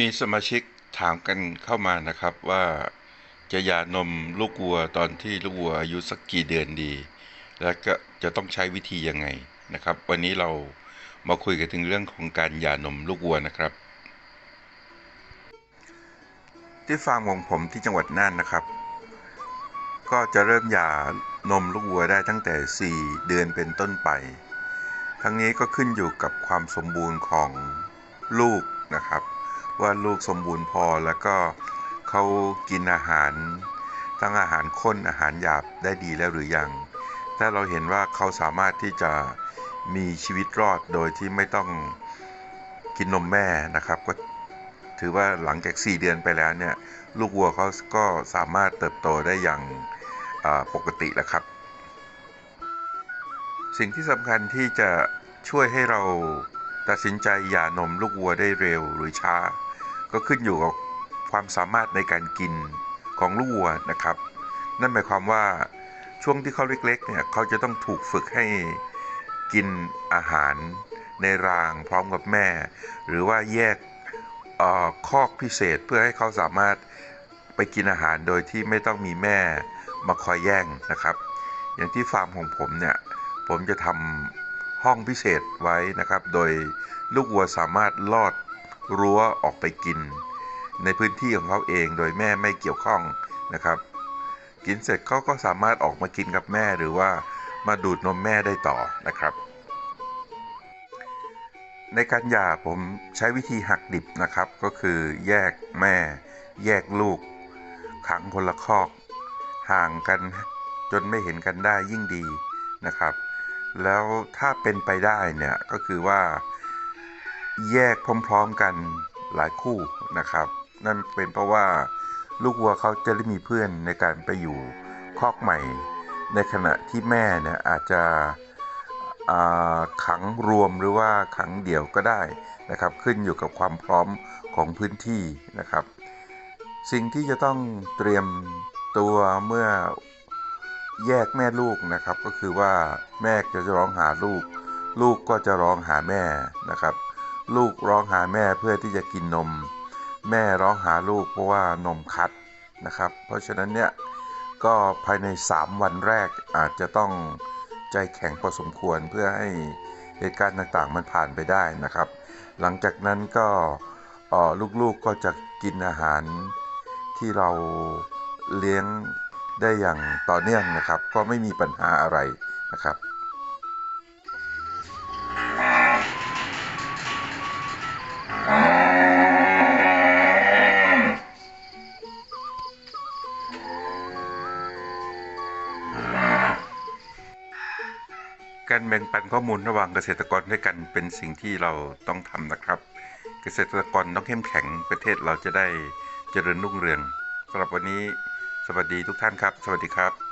มีสมาชิกถามกันเข้ามานะครับว่าจะหย่านมลูกวัวตอนที่ลูกวัวอายุสักกี่เดือนดี แล้วก็จะต้องใช้วิธียังไงนะครับ วันนี้เรามาคุยกันถึงเรื่องของการหย่านมลูกวัวนะครับ ที่ฟาร์มของผมที่จังหวัดน่านนะครับ ก็จะเริ่มหย่านมลูกวัวได้ตั้งแต่ 4 เดือนเป็นต้นไป ทั้งนี้ก็ขึ้นอยู่กับความสมบูรณ์ของลูกนะครับ ว่าลูกสมบูรณ์พอแล้วก็เขากินอาหารทั้งอาหารข้นอาหารหยาบได้ดีแล้วหรือยัง ถ้าเราเห็นว่าเขาสามารถที่จะมีชีวิตรอดโดยที่ไม่ต้องกินนมแม่นะครับ ก็ถือว่าหลังจาก 4 เดือนไปแล้วเนี่ยลูกวัวเขาก็สามารถเติบโตได้อย่างปกติแล้วครับ สิ่งที่สำคัญที่จะช่วยให้เราตัดสินใจหย่านมลูกวัวได้เร็วหรือช้า ก็ขึ้นอยู่กับความสามารถในการกินของลูกวัวนะครับ นั่นหมายความว่าช่วงที่เขาเล็กๆเนี่ยเขาจะต้องถูกฝึกให้กินอาหารในรางพร้อมกับแม่ หรือว่าแยกออคอกพิเศษเพื่อให้เขาสามารถไปกินอาหารโดยที่ไม่ต้องมีแม่มาคอยแย่งนะครับ อย่างที่ฟาร์มของผมเนี่ยผมจะทำห้องพิเศษไว้นะครับ โดยลูกวัวสามารถลอด รั้วออกไปกิน ในพื้นที่ของเขาเองโดยแม่ไม่เกี่ยวข้องนะครับ กินเสร็จเขาก็สามารถออกมากินกับแม่หรือว่ามาดูดนมแม่ได้ต่อนะครับ ในการหย่าผมใช้วิธีหักดิบนะครับ ก็คือแยกแม่ แยกลูก ขังคนละคอก ห่างกันจนไม่เห็นกันได้ยิ่งดีนะครับ แล้วถ้าเป็นไปได้เนี่ยก็คือว่า แยกพร้อมๆกันหลายคู่นะครับ นั่นเป็นเพราะว่าลูกวัวเขาจะได้มีเพื่อนในการไปอยู่คอกใหม่ ในขณะที่แม่เนี่ยอาจจะขังรวมหรือว่าขังเดี่ยวก็ได้นะครับ ขึ้นอยู่กับความพร้อมของพื้นที่นะครับ สิ่งที่จะต้องเตรียมตัวเมื่อแยกแม่ลูกนะครับ ก็คือว่าแม่จะร้องหาลูก ลูกก็จะร้องหาแม่นะครับ ลูกร้องหาแม่เพื่อที่จะกินนม แม่ร้องหาลูกเพราะว่านมคัดนะครับ เพราะฉะนั้นเนี่ยก็ภายใน 3 วันแรกอาจจะต้องใจแข็งพอสมควรเพื่อให้เหตุการณ์ต่างๆมันผ่านไปได้นะครับ หลังจากนั้นก็ลูกๆก็จะกินอาหารที่เราเลี้ยงได้อย่างต่อเนื่องนะครับ ก็ไม่มีปัญหาอะไรนะครับ การแบ่งปันข้อมูลระหว่างเกษตรกรด้วยกันเป็นสิ่งที่เราต้องทำนะครับ เกษตรกรต้องเข้มแข็งประเทศเราจะได้เจริญรุ่งเรืองสำหรับวันนี้สวัสดีทุกท่านครับ สวัสดีครับ